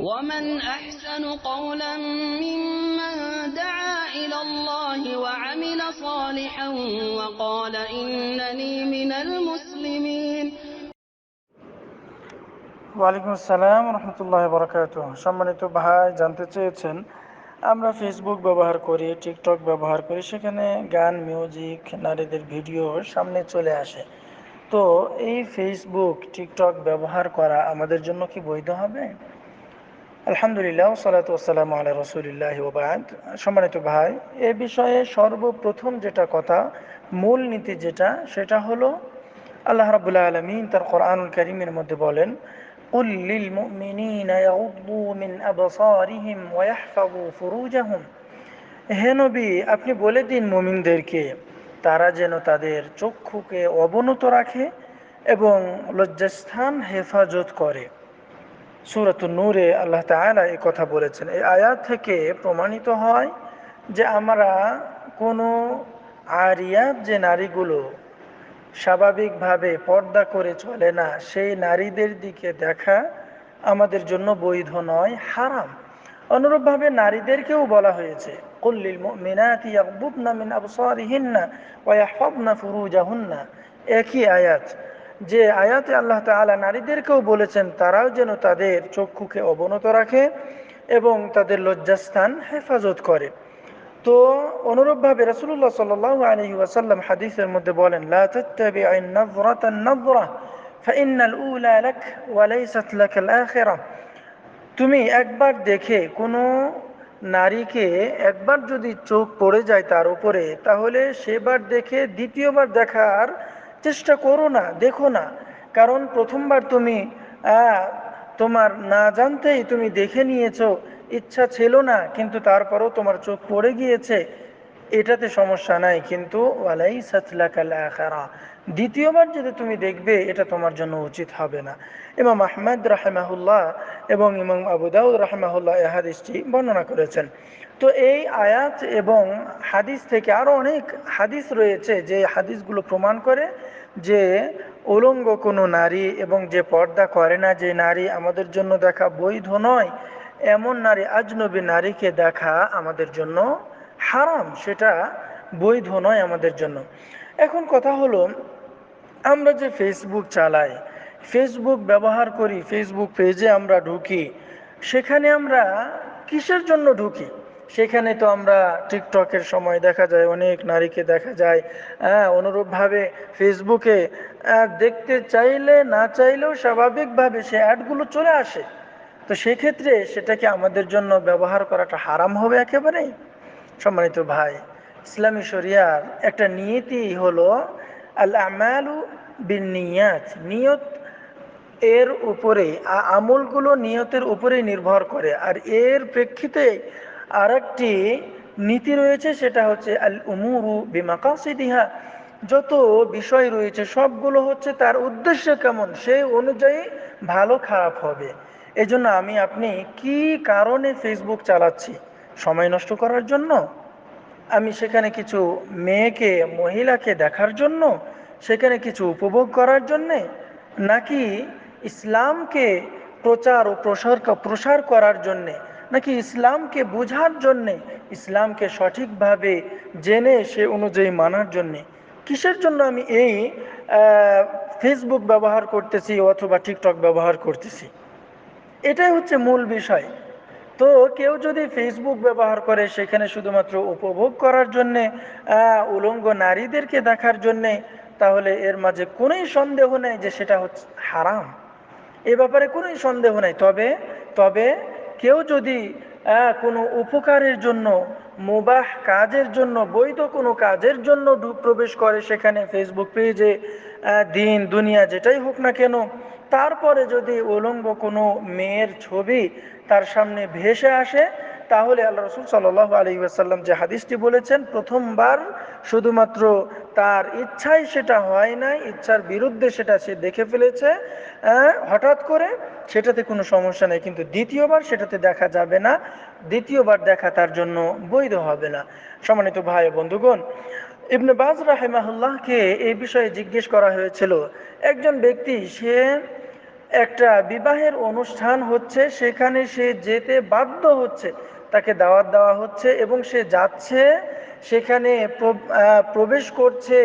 ومن أحسن قولا ممن دعا إلى الله وعمل صالحا وقال إنني من المسلمين ওয়ালাইকুম আসসালাম রহমতুল্লাহ বরকাত সম্মানিত ভাই জানতে চেয়েছেন আমরা ফেসবুক ব্যবহার করি টিকটক ব্যবহার করি সেখানে গান মিউজিক নারীদের ভিডিও সামনে চলে আসে তো এই ফেসবুক টিকটক ব্যবহার করা আমাদের জন্য কি বৈধ হবে আলহামদুলিল্লাহ সালাত ওসালাম আল্লাহ রসুলিল্লাহ ওবায়দ সম্মানিত ভাই এ বিষয়ে সর্বপ্রথম যেটা কথা মূল নীতি যেটা সেটা হলো আল্লাহ রাবুল্লাহ আলমিন তার কোরআনুল করিমের মধ্যে বলেন قل للمؤمنين يغضوا من أبصارهم ويحفظوا فروجهم হে নবী আপনি বলে দিন মুমিনদেরকে তারা যেন তাদের চক্ষুকে অবনত রাখে এবং লজ্জাস্থান হেফাজত করে সুরত নূরে আল্লাহ তালা এই কথা বলেছেন। এই আয়াত থেকে প্রমাণিত হয় যে আমরা কোনো আরিয়াত যে নারীগুলো স্বাভাবিকভাবে পর্দা করে চলে না, সেই নারীদের দিকে দেখা আমাদের জন্য বৈধ নয়, হারাম। অনুরূপভাবে নারীদেরকেও বলা হয়েছে কল্লিল মিনাতি ইয়াকবুদনা মিন আবসারিহিন্না ওয়া ইয়াহফাযনা ফুরুজাহুন্না। একই আয়াত যে আয়াতে আল্লাহ তাআলা নারীদেরকেও বলেছেন, তারাও যেন তাদের চক্ষুকে অবনত রাখে এবং তাদের লজ্জাস্থান হেফাজত করে। তো অনুরূপভাবে রসুল্লাহ সাল আলহি ওয়াসাল্লাম হাদিসের মধ্যে বলেন তুমি একবার দেখে কোনো নারীকে একবার যদি চোখ পড়ে যায় তার উপরে, তাহলে সেবার দেখে দ্বিতীয়বার দেখার চেষ্টা করো না, দেখো না। কারণ প্রথমবার তুমি তোমার না জানতেই তুমি দেখে নিয়েছো, ইচ্ছা ছিল না, কিন্তু তারপরও তোমার চোখ পড়ে গিয়েছে। এটাতে সমস্যা নাই, কিন্তু ওয়ালাই দ্বিতীয়বার যদি তুমি দেখবে, এটা তোমার জন্য উচিত হবে না। ইমাম আহমেদ রাহেমাহুল্লাহ এবং ইমাম আবুদাউদ রাহেমাহুল্লাহ এ হাদিসটি বর্ণনা করেছেন। তো এই আয়াত এবং হাদিস থেকে আরও অনেক হাদিস রয়েছে, যে হাদিসগুলো প্রমাণ করে যে উলঙ্গ কোনো নারী এবং যে পর্দা করে না যে নারী আমাদের জন্য দেখা বৈধ নয়, এমন নারী আজনবী নারীকে দেখা আমাদের জন্য হারাম, সেটা বৈধ নয় আমাদের জন্য। এখন কথা হলো, আমরা যে ফেসবুক চালাই ফেসবুক ব্যবহার করি ফেসবুক পেজে আমরা ঢুকি, সেখানে আমরা কিসের জন্য ঢুকি? সেখানে তো আমরা টিকটকের সময় দেখা যায়, অনেক নারীকে দেখা যায় হ্যাঁ অনুরূপভাবে ফেসবুকে দেখতে চাইলে, না চাইলেও স্বাভাবিকভাবে সে অ্যাডগুলো চলে আসে। তো সেক্ষেত্রে সেটাকে আমাদের জন্য ব্যবহার করাটা হারাম হবে একেবারেই? সম্মানিত ভাই, ইসলামী শরিয়ার একটা নিয়তি হলো আল আমালু বিন নিয়াত নিয়ত এর উপরে আমলগুলো নিয়তের উপরে নির্ভর করে। আর এর প্রেক্ষিতে আর নীতি রয়েছে, সেটা হচ্ছে আল উমুরু বিমাকাসিদিহা। যত বিষয় রয়েছে, সবগুলো হচ্ছে তার উদ্দেশ্য কেমন সেই অনুযায়ী ভালো খারাপ হবে। এজন্য আমি আপনি কি কারণে ফেসবুক চালাচ্ছি? সময় নষ্ট করার জন্য, আমি সেখানে কিছু মেয়েকে, মহিলাকে দেখার জন্য, সেখানে কিছু উপভোগ করার জন্যে নাকি ইসলামকে প্রচার ও প্রসার প্রসার করার জন্যে, নাকি ইসলামকে বোঝার জন্যে, ইসলামকে সঠিকভাবে জেনে সে অনুযায়ী মানার জন্যে? কিসের জন্য আমি এই ফেসবুক ব্যবহার করতেছি অথবা টিকটক ব্যবহার করতেছি? এটাই হচ্ছে মূল বিষয়। তো কেউ যদি ফেসবুক ব্যবহার করে, সেখানে শুধুমাত্র উপভোগ করার জন্যে উলঙ্গ নারীদেরকে দেখার জন্যে, তাহলে এর মাঝে কোনোই সন্দেহ নেই যে সেটা হচ্ছে হারাম। এ ব্যাপারে কোনোই সন্দেহ নেই। তবে তবে কেউ যদি কোনো উপকারের জন্য, মোবাহ কাজের জন্য, বৈধ কোনো কাজের জন্য প্রবেশ করে সেখানে ফেসবুক পেজে দিন, দুনিয়া যেটাই হোক না কেন তারপরে যদি উলঙ্গ কোনো মেয়ের ছবি তার সামনে ভেসে আসে, তাহলে আল্লাহ রসুল সাল্লাহ আলী আসাল্লাম যে হাদিসটি বলেছেন, প্রথমবার শুধুমাত্র তার ইচ্ছাই সেটা হয় নাই, ইচ্ছার বিরুদ্ধে সেটা সে দেখে ফেলেছে হঠাৎ করে সেটাতে কোনো সমস্যা নেই, কিন্তু দ্বিতীয়বার সেটাতে দেখা যাবে না, দ্বিতীয়বার দেখা তার জন্য বৈধ হবে না। সম্মানিত ভাই বন্ধুগণ, ইবনে বাজ রাহেমাহুল্লাহকে এই বিষয়ে জিজ্ঞেস করা হয়েছিল, একজন ব্যক্তি সে একটা বিবাহের অনুষ্ঠান হচ্ছে, সেখানে সে যেতে বাধ্য হচ্ছে। তাকে দাওয়াত দেওয়া হচ্ছে এবং সে যাচ্ছে, সেখানে প্রবেশ করছে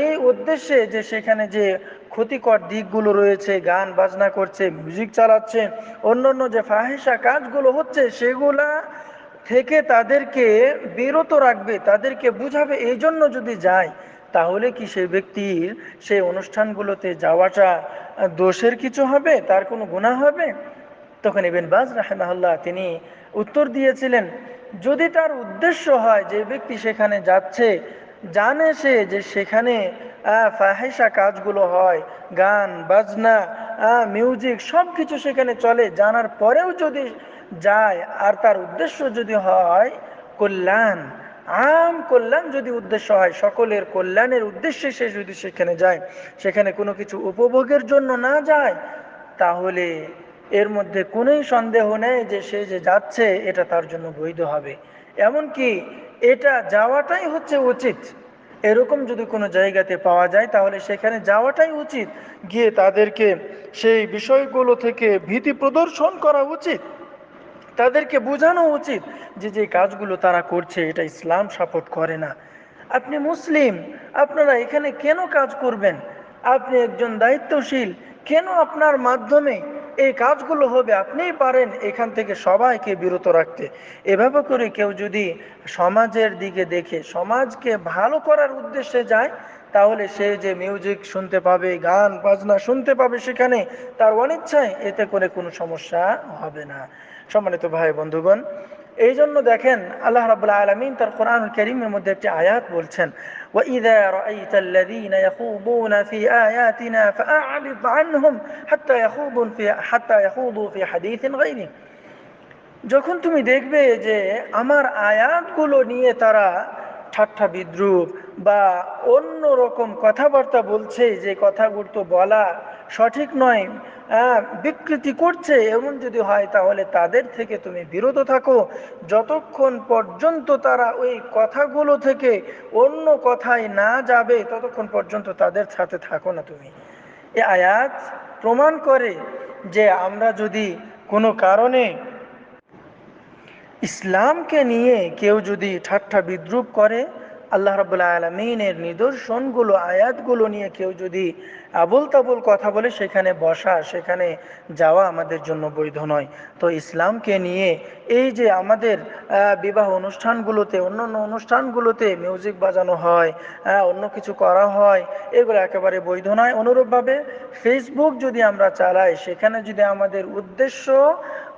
এই উদ্দেশ্যে যে সেখানে যে ক্ষতিকর দিকগুলো রয়েছে, গান বাজনা করছে মিউজিক চালাচ্ছে অন্য অন্য যে ফাহেসা কাজগুলো হচ্ছে, সেগুলা থেকে তাদেরকে বিরত রাখবে, তাদেরকে বুঝাবে, এই জন্য যদি যায় তাহলে কি সেই ব্যক্তির সেই অনুষ্ঠানগুলোতে যাওয়াটা দোষের কিছু হবে? তার কোনো গুণা হবে? তখন ইবেন বাজ রাহেমাল্লাহ তিনি উত্তর দিয়েছিলেন, যদি তার উদ্দেশ্য হয় যে ব্যক্তি সেখানে যাচ্ছে, জানে সে যে সেখানে ফাহেসা কাজগুলো হয়, গান, বাজনা মিউজিক সব কিছু সেখানে চলে, জানার পরেও যদি যায়, আর তার উদ্দেশ্য যদি হয়, কল্যাণ। আম কল্যাণ যদি উদ্দেশ্য হয়, সকলের কল্যাণের উদ্দেশ্যে সে যদি সেখানে যায়, সেখানে কোনো কিছু উপভোগের জন্য না যায়, তাহলে এর মধ্যে কোনোই সন্দেহ নেই যে সে যে যাচ্ছে, এটা তার জন্য বৈধ হবে। এমনকি এটা যাওয়াটাই হচ্ছে উচিত। এরকম যদি কোনো জায়গাতে পাওয়া যায়, তাহলে সেখানে যাওয়াটাই উচিত। গিয়ে তাদেরকে সেই বিষয়গুলো থেকে ভীতি প্রদর্শন করা উচিত। তাদেরকে বোঝানো উচিত যে যে কাজগুলো তারা করছে, এটা ইসলাম সাপোর্ট করে না। আপনি মুসলিম, আপনারা এখানে কেন কাজ করবেন? আপনি একজন দায়িত্বশীল, কেন আপনার মাধ্যমে এই কাজগুলো হবে? আপনিই পারেন এখান থেকে সবাইকে বিরত রাখতে। এভাবে করে কেউ যদি সমাজের দিকে দেখে, সমাজকে ভালো করার উদ্দেশ্যে যায়, তাহলে সে যে মিউজিক শুনতে পাবে, গান, বাজনা শুনতে পাবে সেখানে, তার অনিচ্ছায় এতে করে কোনো সমস্যা হবে না। সম্মানিত ভাই বন্ধুগণ এই জন্য দেখেন আল্লাহ রাবুল্লাহ আলমিন তার কোরআন করিমের মধ্যে একটি আয়াত বলছেন وإذا رأيت الذين يخوضون في آياتنا فأعرض عنهم حتى يخوضوا في حتى يخوضوا في حديث غيره যখন তুমি দেখবে যে আমার আয়াতগুলো নিয়ে তারা ঠাট্টা বিদ্রুপ বা অন্য রকম কথাবার্তা বলছে যে কথাগুলো বলা সঠিক নয় বিকৃতি করছে, এমন যদি হয় তাহলে তাদের থেকে তুমি বিরত থাকো। যতক্ষণ পর্যন্ত তারা ওই কথাগুলো থেকে অন্য কথায় না যাবে, ততক্ষণ পর্যন্ত তাদের সাথে থাকো না তুমি। এ আয়াত প্রমাণ করে যে আমরা যদি কোনো কারণে ইসলামকে নিয়ে কেউ যদি ঠাট্টা বিদ্রুপ করে আল্লাহ রবুল্লা আলমিনের নিদর্শনগুলো, আয়াতগুলো নিয়ে কেউ যদি আবুল তাবুল কথা বলে, সেখানে বসা, সেখানে যাওয়া আমাদের জন্য বৈধ নয়। তো ইসলামকে নিয়ে এই যে আমাদের বিবাহ অনুষ্ঠানগুলোতে অন্য অন্য অনুষ্ঠানগুলোতে মিউজিক বাজানো হয় অন্য কিছু করা হয়, এগুলো একেবারে বৈধ নয়। অনুরূপভাবে ফেসবুক যদি আমরা চালাই, সেখানে যদি আমাদের উদ্দেশ্য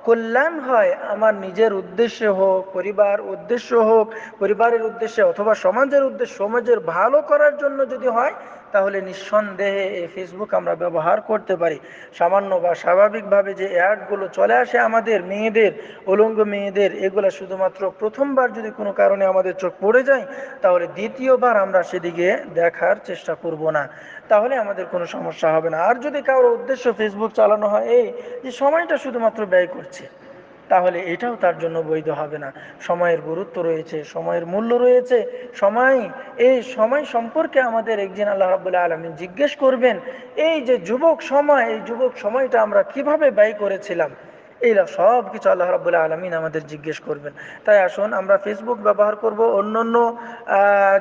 কল্যাণ হয়, আমার নিজের উদ্দেশ্যে হোক, পরিবার উদ্দেশ্য হোক, পরিবারের উদ্দেশ্যে অথবা সমাজের উদ্দেশ্য, সমাজের ভালো করার জন্য যদি হয়, তাহলে নিঃসন্দেহে এই ফেসবুক আমরা ব্যবহার করতে পারি। সামান্য বা স্বাভাবিকভাবে যে অ্যাডগুলো চলে আসে আমাদের মেয়েদের, উলঙ্গ মেয়েদের, এগুলো শুধুমাত্র প্রথমবার যদি কোনো কারণে আমাদের চোখ পড়ে যায়, তাহলে দ্বিতীয়বার আমরা সেদিকে দেখার চেষ্টা করব না। তাহলে আমাদের কোনো সমস্যা হবে না। আর যদি কারোর উদ্দেশ্য ফেসবুক চালানো হয়, এই যে সময়টা শুধুমাত্র ব্যয় করছে তাহলে এটাও তার জন্য বৈধ হবে না। সময়ের গুরুত্ব রয়েছে, সময়ের মূল্য রয়েছে, সময়, এই সময় সম্পর্কে আমাদের একজন আল্লাহ রাবুল্লাহ আলমী জিজ্ঞেস করবেন, এই যে যুবক সময়, এই যুবক সময়টা আমরা কীভাবে ব্যয় করেছিলাম? এইরা সব কিছু আল্লাহ রাবুল্লাহ আলমিন আমাদের জিজ্ঞেস করবেন। তাই আসুন, আমরা ফেসবুক ব্যবহার করব। অন্য অন্য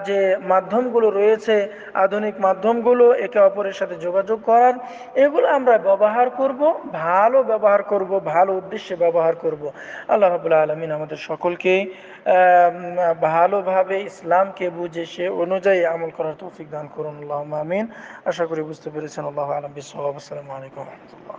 যে মাধ্যমগুলো রয়েছে, আধুনিক মাধ্যমগুলো একে অপরের সাথে যোগাযোগ করার, এগুলো আমরা ব্যবহার করব, ভালো ব্যবহার করব, ভালো উদ্দেশ্যে ব্যবহার করব। আল্লাহ রাবুল্লাহ আলমিন আমাদের সকলকে ভালোভাবে ইসলামকে বুঝে সে অনুযায়ী আমল করার তৌফিক দান করুন। আল্লাহ আমিন। আশা করি বুঝতে পেরেছেন। আল্লাহ আলম। বিসালাম আলাইকুম। রহমতুল্লাহ